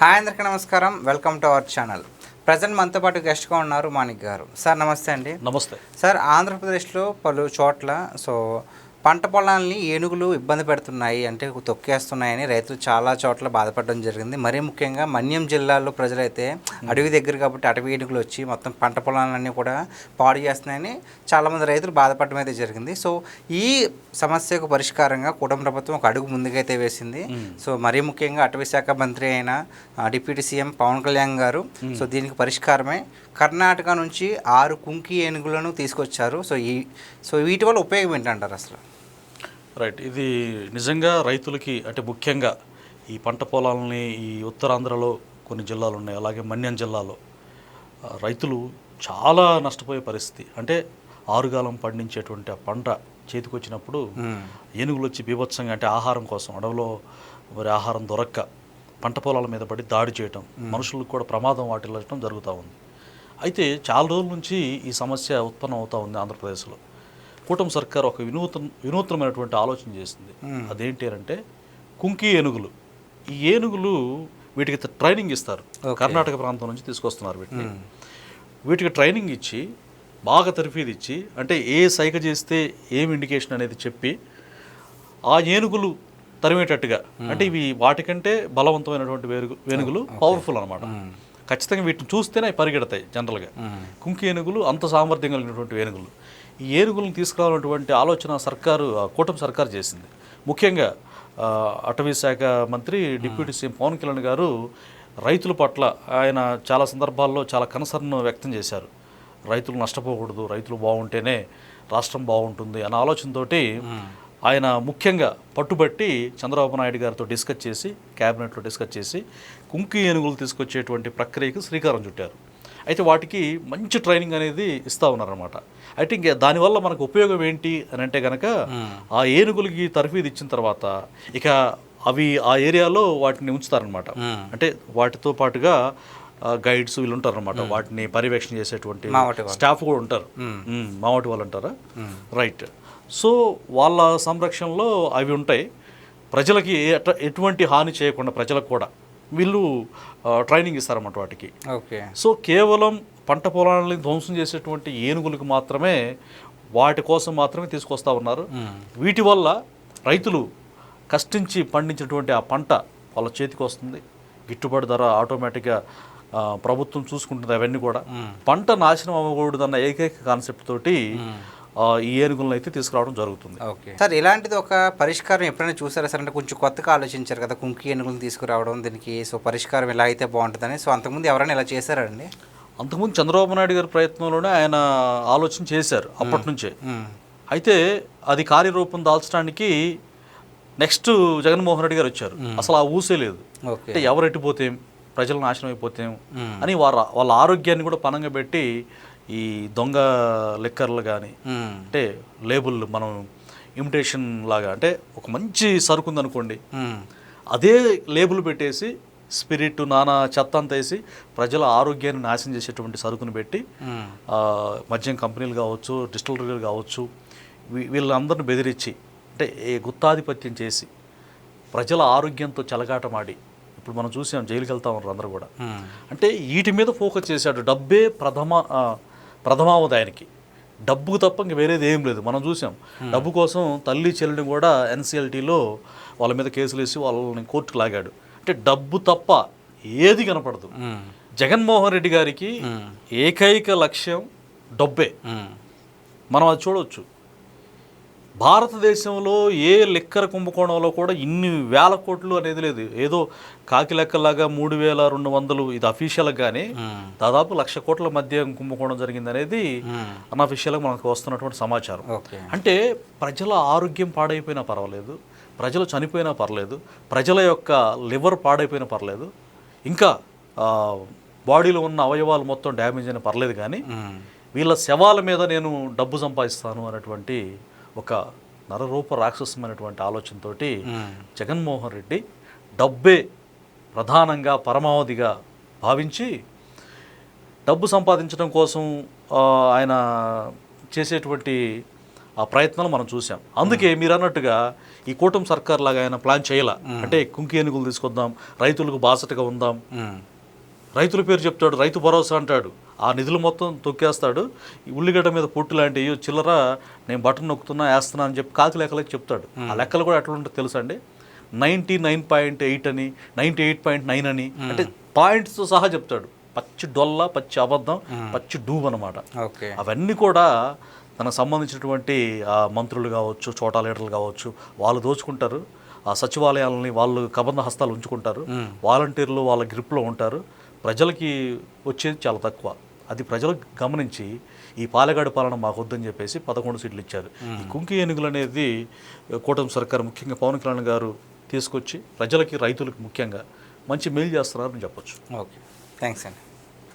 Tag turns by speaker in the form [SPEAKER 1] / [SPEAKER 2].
[SPEAKER 1] Hi అందరికీ నమస్కారం. Welcome to our channel present మనతో పాటు గెస్ట్గా ఉన్నారు మాణిక్ గారు. సార్ నమస్తే అండి.
[SPEAKER 2] నమస్తే.
[SPEAKER 1] సార్ ఆంధ్రప్రదేశ్లో పలు చోట్ల సో పంట పొలాల్ని ఏనుగులు ఇబ్బంది పెడుతున్నాయి అంటే తొక్కేస్తున్నాయని రైతులు చాలా చోట్ల బాధపడడం జరిగింది. మరీ ముఖ్యంగా మన్యం జిల్లాలో ప్రజలైతే అడవి దగ్గర కాబట్టి అటవీ ఏనుగులు వచ్చి మొత్తం పంట పొలాలన్నీ కూడా పాడు చేస్తున్నాయని చాలామంది రైతులు బాధపడడం అయితే జరిగింది. సో ఈ సమస్యకు పరిష్కారంగా కుటుంబ ప్రభుత్వం ఒక అడుగు ముందుకైతే వేసింది. సో మరీ ముఖ్యంగా అటవీ శాఖ మంత్రి అయిన డిప్యూటీ సీఎం పవన్ కళ్యాణ్ గారు సో దీనికి పరిష్కారమే కర్ణాటక నుంచి ఆరు కుంకి ఏనుగులను తీసుకొచ్చారు. సో ఈ సో వీటి వల్ల ఉపయోగం ఏంటంటారు అసలు?
[SPEAKER 2] రైట్ ఇది నిజంగా రైతులకి అంటే ముఖ్యంగా ఈ పంట పొలాలని ఈ ఉత్తరాంధ్రలో కొన్ని జిల్లాలు ఉన్నాయి అలాగే మన్యం జిల్లాలో. రైతులు చాలా నష్టపోయే పరిస్థితి. అంటే ఆరుగాలం పండించేటువంటి ఆ పంట చేతికొచ్చినప్పుడు ఏనుగులు వచ్చి బీభత్సంగా అంటే ఆహారం కోసం అడవిలో మరి ఆహారం దొరక్క పంట పొలాల మీద పడి దాడి చేయటం మనుషులకు కూడా ప్రమాదం వాటిల్లటం జరుగుతూ ఉంది. అయితే చాలా రోజుల నుంచి ఈ సమస్య ఉత్పన్నం అవుతూ ఉంది ఆంధ్రప్రదేశ్లో. కూటమి సర్కార్ ఒక వినూత్న వినూత్నమైనటువంటి ఆలోచన చేసింది. అదేంటి అంటే కుంకి ఏనుగులు. ఈ ఏనుగులు వీటికి ట్రైనింగ్ ఇస్తారు. కర్ణాటక ప్రాంతం నుంచి తీసుకొస్తున్నారు వీటిని. వీటికి ట్రైనింగ్ ఇచ్చి బాగా తర్ఫీదు ఇచ్చి అంటే ఏ సైగ చేస్తే ఏం ఇండికేషన్ అనేది చెప్పి ఆ ఏనుగులు తరిమేటట్టుగా అంటే ఇవి వాటికంటే బలవంతమైనటువంటి వేరుగు వేనుగులు పవర్ఫుల్ అనమాట ఖచ్చితంగా వీటిని చూస్తేనే పరిగెడతాయి జనరల్గా. కుంకి ఏనుగులు అంత సామర్థ్యం కలిగినటువంటి ఏనుగులు ఈ ఏనుగులను తీసుకురావాలన్నటువంటి ఆలోచన సర్కారు కూటమి సర్కారు చేసింది. ముఖ్యంగా అటవీ శాఖ మంత్రి డిప్యూటీ సీఎం పవన్ కళ్యాణ్ గారు రైతుల పట్ల ఆయన చాలా సందర్భాల్లో చాలా కన్సర్న్ వ్యక్తం చేశారు. రైతులు నష్టపోకూడదు రైతులు బాగుంటేనే రాష్ట్రం బాగుంటుంది అన్న ఆలోచనతోటి ఆయన ముఖ్యంగా పట్టుబట్టి చంద్రబాబు నాయుడు గారితో డిస్కస్ చేసి క్యాబినెట్లో డిస్కస్ చేసి కుంకి ఏనుగులు తీసుకొచ్చేటువంటి ప్రక్రియకు శ్రీకారం చుట్టారు. అయితే వాటికి మంచి ట్రైనింగ్ అనేది ఇస్తూ ఉన్నారనమాట అయితే ఇంకా దానివల్ల మనకు ఉపయోగం ఏంటి అని అంటే కనుక ఆ. ఏనుగులకి తర్ఫీదు ఇచ్చిన తర్వాత ఇక అవి ఆ ఏరియాలో వాటిని ఉంచుతారనమాట అంటే వాటితో పాటుగా గైడ్స్ వీళ్ళు ఉంటారనమాట వాటిని పర్యవేక్షణ చేసేటువంటి. స్టాఫ్ కూడా ఉంటారు. మావటి వాళ్ళు అంటారా? రైట్ సో వాళ్ళ సంరక్షణలో అవి ఉంటాయి. ప్రజలకి ఎట- ఎటువంటి హాని చేయకుండా ప్రజలకు కూడా. వీళ్ళు ట్రైనింగ్ ఇస్తారన్నమాట వాటికి.
[SPEAKER 1] ఓకే.
[SPEAKER 2] సో కేవలం పంట పొలాలని ధ్వంసం చేసేటువంటి ఏనుగులకు మాత్రమే వాటి కోసం మాత్రమే తీసుకొస్తా ఉన్నారు. వీటి వల్ల రైతులు కష్టించి పండించినటువంటి ఆ పంట వాళ్ళ చేతికి వస్తుంది. గిట్టుబాటు ధర ఆటోమేటిక్గా ప్రభుత్వం చూసుకుంటుంది అవన్నీ కూడా. పంట నాశనం అవ్వకూడదన్న ఏకైక కాన్సెప్ట్ తోటి ఈ ఏనుగులను అయితే తీసుకురావడం జరుగుతుంది.
[SPEAKER 1] ఓకే. సార్ ఇలాంటిది ఒక పరిష్కారం ఎప్పుడైనా చూసారా సార్? అంటే కొంచెం కొత్తగా ఆలోచించారు కదా కుంకి ఏనుగులను తీసుకురావడం దీనికి సో పరిష్కారం ఎలా అయితే బాగుంటుందని. సో అంతకుముందు ఎవరైనా ఇలా చేశారండి?
[SPEAKER 2] అంతకుముందు చంద్రబాబు నాయుడు గారి ప్రయత్నంలోనే ఆయన ఆలోచన చేశారు అప్పటి నుంచే. అయితే అది కార్యరూపం దాల్చడానికి నెక్స్ట్ జగన్మోహన్ రెడ్డి గారు వచ్చారు. అసలు ఆ ఊసే లేదు. అంటే ఎవరు ఎట్టిపోతేం ప్రజలు నాశనం అయిపోతేం అని వారు వాళ్ళ ఆరోగ్యాన్ని కూడా పనంగా పెట్టి ఈ దొంగ లెక్కర్లు కానీ అంటే లేబుల్ మనం ఇమిటేషన్ లాగా అంటే ఒక మంచి సరుకు ఉందనుకోండి అదే లేబుల్ పెట్టేసి స్పిరిట్ నానా చెత్త అంతా వేసి ప్రజల ఆరోగ్యాన్ని నాశనం చేసేటువంటి సరుకును పెట్టి మద్యం కంపెనీలు కావచ్చు డిస్టిలరీలు కావచ్చు వీళ్ళందరిని బెదిరించి అంటే ఏ గుత్తాధిపత్యం చేసి ప్రజల ఆరోగ్యంతో చెలగాటమాడి. ఇప్పుడు మనం చూసాం జైలుకి వెళ్తా ఉన్నారు అందరూ కూడా. అంటే వీటి మీద ఫోకస్ చేశాడు. డబ్బే ప్రథమ ఆ, ప్రథమావధాయానికి డబ్బుకు తప్ప ఇంక వేరేది ఏం లేదు. మనం చూసాం. డబ్బు కోసం తల్లి చెల్లిని కూడా ఎన్సీఎల్టీలో వాళ్ళ మీద కేసులు వేసి వాళ్ళని కోర్టుకు లాగాడు. అంటే డబ్బు తప్ప ఏది కనపడదు. జగన్మోహన్ రెడ్డి గారికి ఏకైక లక్ష్యం డబ్బే. మనం అది చూడవచ్చు. భారతదేశంలో ఏ లెక్కర కుంభకోణంలో కూడా ఇన్ని వేల కోట్లు అనేది లేదు. ఏదో కాకి లెక్కలాగా మూడు వేల రెండు వందలు ఇది అఫీషియల్ కానీ దాదాపు లక్ష కోట్ల మధ్య కుంభకోణం జరిగింది అనేది అన్అఫీషియల్గా మనకు వస్తున్నటువంటి సమాచారం. అంటే ప్రజల ఆరోగ్యం పాడైపోయినా పర్వాలేదు ప్రజలు చనిపోయినా పర్లేదు ప్రజల యొక్క లివర్ పాడైపోయినా పర్లేదు ఇంకా బాడీలో ఉన్న అవయవాలు మొత్తం డ్యామేజ్ అయినా పర్లేదు కానీ వీళ్ళ శవాల మీద నేను డబ్బు సంపాదిస్తాను అనేటువంటి ఒక నరరూప రాక్షసమైనటువంటి ఆలోచనతోటి జగన్మోహన్ రెడ్డి డబ్బే ప్రధానంగా పరమావధిగా భావించి డబ్బు సంపాదించడం కోసం ఆయన చేసేటువంటి ఆ ప్రయత్నాలు మనం చూసాం అందుకే మీరు అన్నట్టుగా ఈ కూటమి సర్కార్ లాగా ఆయన ప్లాన్ చేయాల. అంటే కుంకి ఏనుగులు తీసుకొద్దాం రైతులకు బాసటగా ఉందాం. రైతుల పేరు చెప్తాడు రైతు భరోసా అంటాడు. ఆ నిధులు మొత్తం తొక్కేస్తాడు. ఉల్లిగడ్డ మీద పొట్టు లాంటి "అయ్యో, చిల్లర నేను బటన్ నొక్కుతున్నా వేస్తున్నా అని చెప్పి కాకి లెక్కలకి చెప్తాడు. ఆ లెక్కలు కూడా ఎట్లా ఉంటుందో తెలుసా అండి? నైంటీ నైన్ పాయింట్ ఎయిట్ అని నైంటీ ఎయిట్ పాయింట్ నైన్ అని అంటే పాయింట్స్తో సహా చెప్తాడు. పచ్చి డొల్ల పచ్చి అబద్ధం పచ్చి డూబ్ అనమాట
[SPEAKER 1] ఓకే.
[SPEAKER 2] అవన్నీ కూడా తనకు సంబంధించినటువంటి మంత్రులు కావచ్చు చోటా లీడర్లు కావచ్చు వాళ్ళు దోచుకుంటారు. ఆ సచివాలయాలని వాళ్ళు కబంధ హస్తాలు ఉంచుకుంటారు. వాలంటీర్లు వాళ్ళ గ్రిప్లో ఉంటారు. ప్రజలకి వచ్చేది చాలా తక్కువ. అది ప్రజలు గమనించి ఈ పాలెగాడు పాలన మాకు వద్దని చెప్పేసి పదకొండు సీట్లు ఇచ్చారు. ఈ కుంకి ఏనుగులు అనేది కూటమి సర్కారు ముఖ్యంగా పవన్ కళ్యాణ్ గారు తీసుకొచ్చి ప్రజలకి రైతులకు ముఖ్యంగా మంచి మేలు చేస్తున్నారని చెప్పొచ్చు.
[SPEAKER 1] ఓకే. థ్యాంక్స్ అండి.